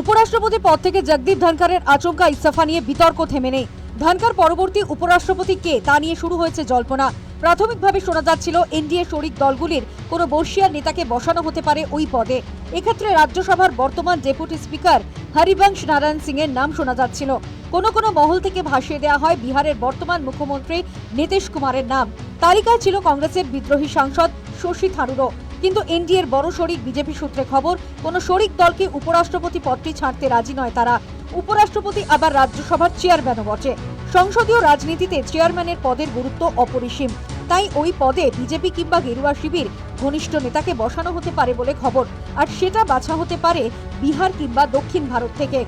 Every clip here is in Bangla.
উপরাষ্ট্রপতি পদ থেকে জগদীপ ধনখড়ের আচমকা ইস্তফা নিয়ে বিতর্ক থেমে নেই। ধনখড় পরবর্তী উপরাষ্ট্রপতি কে তা নিয়ে শুরু হয়েছে জল্পনা। প্রাথমিকভাবে শোনা যাচ্ছিল, এনডিএ শরিক দলগুলির কোনো বর্ষিয়ার নেতাকে বসানো হতে পারে ওই পদে। এক্ষেত্রে রাজ্যসভার বর্তমান ডেপুটি স্পিকার হরিবংশ নারায়ণ সিং এর নাম শোনা যাচ্ছিল। কোনো কোনো মহল থেকে ভাসিয়ে দেওয়া হয় বিহারের বর্তমান মুখ্যমন্ত্রী নীতিশ কুমারের নাম। তালিকায় ছিল কংগ্রেসের বিদ্রোহী সাংসদ শশী থারুরও। কিন্তু এনডিএর বড় শরিক বিজেপি সূত্রে খবর, কোনো শরিক দলকে উপরাষ্ট্রপতি পদটি ছাড়তে রাজি নয় তারা। উপরাষ্ট্রপতি আবার রাজ্যসভার চেয়ারম্যানও বটে। সংসদীয় রাজনীতিতে চেয়ারম্যানের পদের গুরুত্ব অপরিসীম। তাই ওই পদে বিজেপি কিংবা গেরুয়া শিবির ঘনিষ্ঠ নেতাকে বসানো হতে পারে বলে খবর, আর সেটা বাছা হতে পারে বিহার কিংবা দক্ষিণ ভারত থেকে।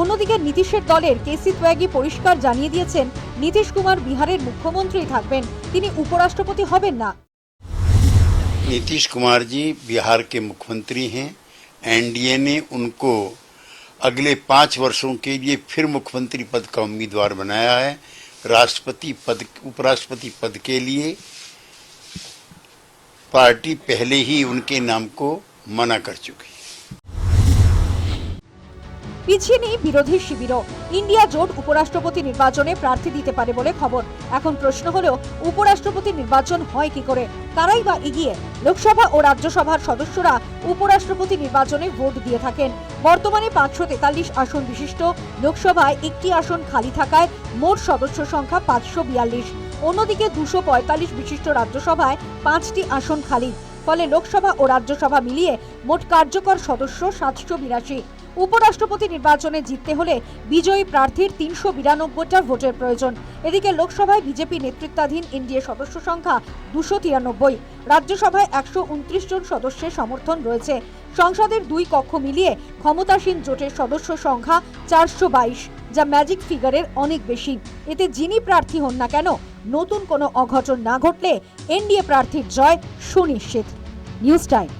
অন্যদিকে নীতিশের দলের কেসি ত্যাগী পরিষ্কার জানিয়ে দিয়েছেন, নীতিশ কুমার বিহারের মুখ্যমন্ত্রী থাকবেন, তিনি উপরাষ্ট্রপতি হবেন না। नीतीश कुमार जी बिहार के मुख्यमंत्री हैं। एनडीए ने उनको अगले पाँच वर्षों के लिए फिर मुख्यमंत्री पद का उम्मीदवार बनाया है। राष्ट्रपति पद, उपराष्ट्रपति पद के लिए पार्टी पहले ही उनके नाम को मना कर चुकी পিছিয়ে নেই বিরোধী শিবিরও। ইন্ডিয়া জোট উপরাষ্ট্রপতি নির্বাচনে প্রার্থী দিতে পারে বলে খবর। এখন প্রশ্ন হলো, উপরাষ্ট্রপতি নির্বাচন হয় কি করে? কারাই বা এগিয়ে? লোকসভা ও রাজ্যসভার সদস্যরা উপরাষ্ট্রপতি নির্বাচনে ভোট দিয়ে থাকেন। বর্তমানে পাঁচশো তেতাল্লিশ আসন বিশিষ্ট, লোকসভায় একটি আসন খালি থাকায় মোট সদস্য সংখ্যা পাঁচশো বিয়াল্লিশ। অন্যদিকে দুশো পঁয়তাল্লিশ বিশিষ্ট রাজ্যসভায় পাঁচটি আসন খালি। ফলে লোকসভা ও রাজ্যসভা মিলিয়ে মোট কার্যকর সদস্য সাতশো বিরাশি। উপরাষ্ট্রপতি নির্বাচনে জিততে হলে বিজয়ী প্রার্থীর তিনশো বিরানব্বইটা ভোটের প্রয়োজন। এদিকে লোকসভায় বিজেপি নেতৃত্বাধীন এনডিএ সদস্য সংখ্যা দুশো তিরানব্বই। রাজ্যসভায় একশো উনত্রিশ জন সদস্যের সমর্থন রয়েছে। সংসদের দুই কক্ষ মিলিয়ে ক্ষমতাসীন জোটের সদস্য সংখ্যা চারশো বাইশ, যা ম্যাজিক ফিগারের অনেক বেশি। এতে যিনি প্রার্থী হন না কেন, নতুন কোনো অঘটন না ঘটলে এনডিএ প্রার্থীর জয় সুনিশ্চিত। News time.